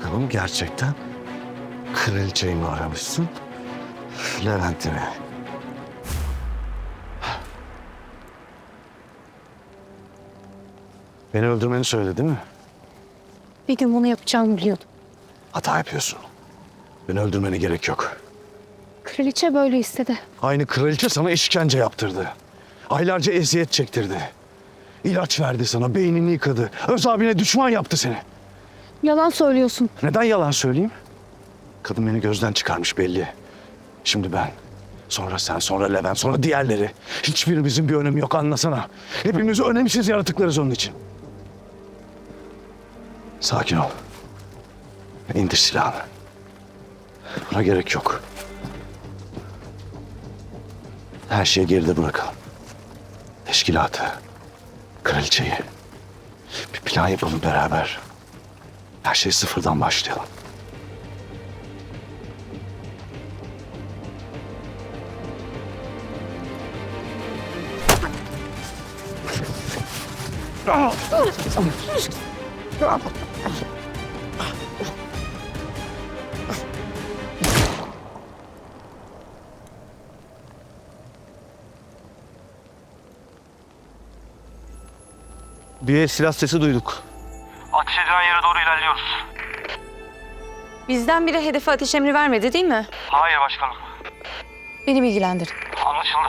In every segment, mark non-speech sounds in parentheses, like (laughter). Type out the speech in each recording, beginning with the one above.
bakalım gerçekten kraliçeyi mi aramışsın? Levent'i mi? Beni öldürmeni söyledi değil mi? Bir gün bunu yapacağımı biliyordum. Hata yapıyorsun. Beni öldürmene gerek yok. Kraliçe böyle istedi. Aynı kraliçe sana işkence yaptırdı. Aylarca eziyet çektirdi. İlaç verdi sana, beynini yıkadı. Öz abine düşman yaptı seni. Yalan söylüyorsun. Neden yalan söyleyeyim? Kadın beni gözden çıkarmış belli. Şimdi ben, sonra sen, sonra Levent, sonra diğerleri. Hiçbirimizin bir önemi yok anlasana. Hepimiz önemsiz yaratıklarız onun için. Sakin ol. İndir silahını. Buna gerek yok. Her şeyi geride bırakalım. Teşkilatı, kraliçeyi. Bir plan yapalım beraber. Her şey sıfırdan başlayalım. Bir silah sesi duyduk. Ateş edilen yere doğru ilerliyoruz. Bizden biri hedefe ateş emri vermedi değil mi? Hayır başkanım. Beni bilgilendir. Anlaşıldı.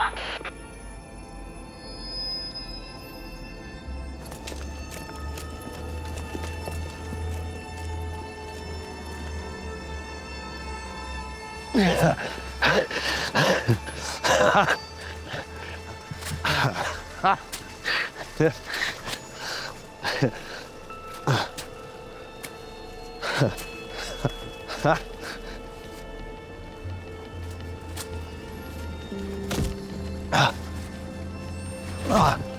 (laughs) あ (laughs) っ